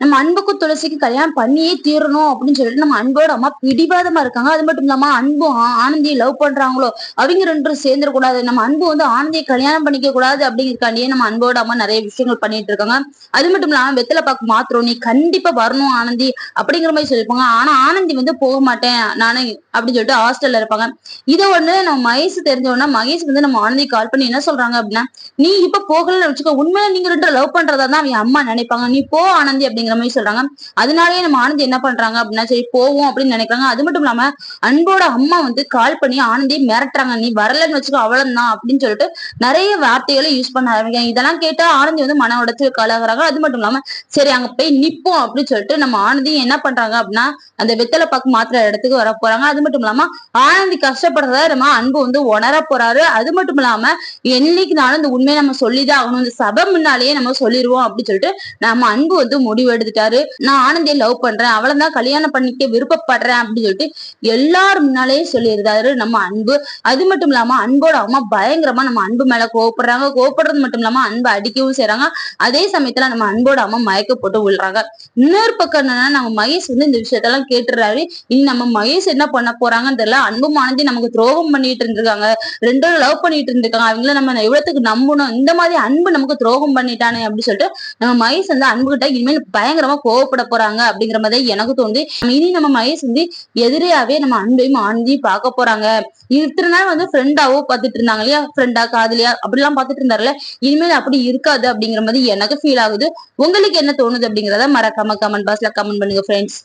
நம்ம அன்புக்கும் துளசிக்கு கல்யாணம் பண்ணியே தீரணும் அப்படின்னு சொல்லிட்டு நம்ம அன்போட அம்மா பிடிவாதமா இருக்காங்க. அது மட்டும் இல்லாம அன்பும் ஆனந்தியை லவ் பண்றாங்களோ அவங்க ரெண்டும் பேரும் சேர்ந்துடக்கூடாது. நம்ம அன்பு வந்து ஆனந்தியை கல்யாணம் பண்ணிக்க கூடாது அப்படிங்கிறக்காண்டியே நம்ம அன்போட அம்மா நிறைய விஷயங்கள் பண்ணிட்டு இருக்காங்க. அது மட்டும் இல்லாம வெத்தலை பாக்கு மாத்திரம் நீ கண்டிப்பா வரணும் ஆனந்தி அப்படிங்கிற மாதிரி சொல்லிருப்பாங்க ஆனா ஆனந்தி வந்து போக மாட்டேன். நானே அப்படின்னு சொல்லிட்டு ஹாஸ்டல்ல இருப்பாங்க. இதை ஒண்ணு நம்ம மகேஷ் தெரிஞ்ச உடனே மகேஷ் வந்து நம்ம ஆனந்தி கால் பண்ணி என்ன சொல்றாங்க அப்படின்னா நீ இப்ப போகலன்னு வச்சுக்கோ உண்மையில நீங்க ரெண்டு லவ் பண்றதா தான் அவங்க அம்மா நினைப்பாங்க. நீ போ ஆனந்தி அப்படிங்கிற மாதிரி சொல்றாங்க. அதனாலயே நம்ம ஆனந்தி என்ன பண்றாங்க அப்படின்னா சரி போவோம் அப்படின்னு நினைக்கிறாங்க. அது மட்டும் இல்லாம அன்போட அம்மா வந்து கால் பண்ணி ஆனந்தியை மிரட்டுறாங்க. நீ வரலன்னு வச்சுக்கோ அவ்வளவுதான் அப்படின்னு சொல்லிட்டு நிறைய வார்த்தைகளை யூஸ் பண்ண ஆரம்பிக்கிறாங்க. இதெல்லாம் கேட்டா ஆனந்தி வந்து மன உடச்சு காலாகிறாங்க அது மட்டும் இல்லாம சரி அங்க போய் நிப்போம் அப்படின்னு சொல்லிட்டு நம்ம ஆனந்தி என்ன பண்றாங்க அப்படின்னா அந்த வெத்தலை பாக்கு மாத்திர இடத்துக்கு வர போறாங்க. அது மட்டும் இல்லாம ஆனந்தி கஷ்டப்படுறத நம்ம அன்பு வந்து உணர போறாரு. அது மட்டும் இல்லாம என்னைக்குனாலும் இந்த உண்மையை நம்ம சொல்லிதான் ஆகணும். இந்த சபை முன்னாலேயே நம்ம சொல்லிடுவோம் அப்படின்னு சொல்லிட்டு நம்ம அன்பு வந்து முடிவு எடுத்துட்டாரு. நான் ஆனந்தியை லவ் பண்றேன். அவளை தான் கல்யாணம் பண்ணிக்க விருப்பப்படுறேன் அப்படின்னு சொல்லிட்டு எல்லாரும் முன்னாலேயே சொல்லியிருந்தாரு நம்ம அன்பு. அது மட்டும் இல்லாம அன்போட அம்மா பயங்கரமா நம்ம அன்பு மேல கோவப்படுறாங்க. கோவப்படுறது மட்டும் இல்லாம அன்பு அடிக்கவும் செய்றாங்க. அதே சமயத்துல நம்ம அன்போட அம்மா மயக்க போட்டு விழுறாங்க. இன்னொரு பக்கம் என்னன்னா நம்ம மகேஷ் வந்து இந்த விஷயத்தெல்லாம் கேட்டுறாரு. இனி நம்ம மகேஷ் என்ன பண்ண போறாங்கன்னு தெரியல. அன்பும் ஆனந்தி நமக்கு துரோகம் பண்ணிட்டு இருந்திருக்காங்க. ரெண்டு லவ் பண்ணிட்டு இருந்திருக்காங்க. அவங்கள நம்ம எவ்வளவுக்கு நம்பணும்? இந்த மாதிரி அன்பு நமக்கு துரோகம் பண்ணிட்டானே அப்படின்னு சொல்லிட்டு நம்ம மகேஷ் வந்து அன்பு கிட்ட இனிமேல் பயங்கரமா கோவப்பட போறாங்க அப்படிங்கிற மாதிரி எனக்கு தோணுது. இனி நம்ம மகேஷ் வந்து எதிரியாவே நம்ம அன்பையும் ஆனந்தியும் பார்க்க போறாங்க. இத்தனை நாள் வந்து ஃப்ரெண்டாவோ பார்த்துட்டு இருந்தாங்க இல்லையா? ஃப்ரெண்டா காதலியா? அப்படிலாம் பார்த்துட்டு இருந்தாருல இனிமேல் அப்படி இருக்காது அப்படிங்கிற மாதிரி எனக்கு ஃபீல் ஆகுது. உங்களுக்கு என்ன தோணுது அப்படிங்கறத மறக்காம கமெண்ட் பாக்ஸ்ல கமெண்ட் பண்ணுங்க ஃப்ரெண்ட்ஸ்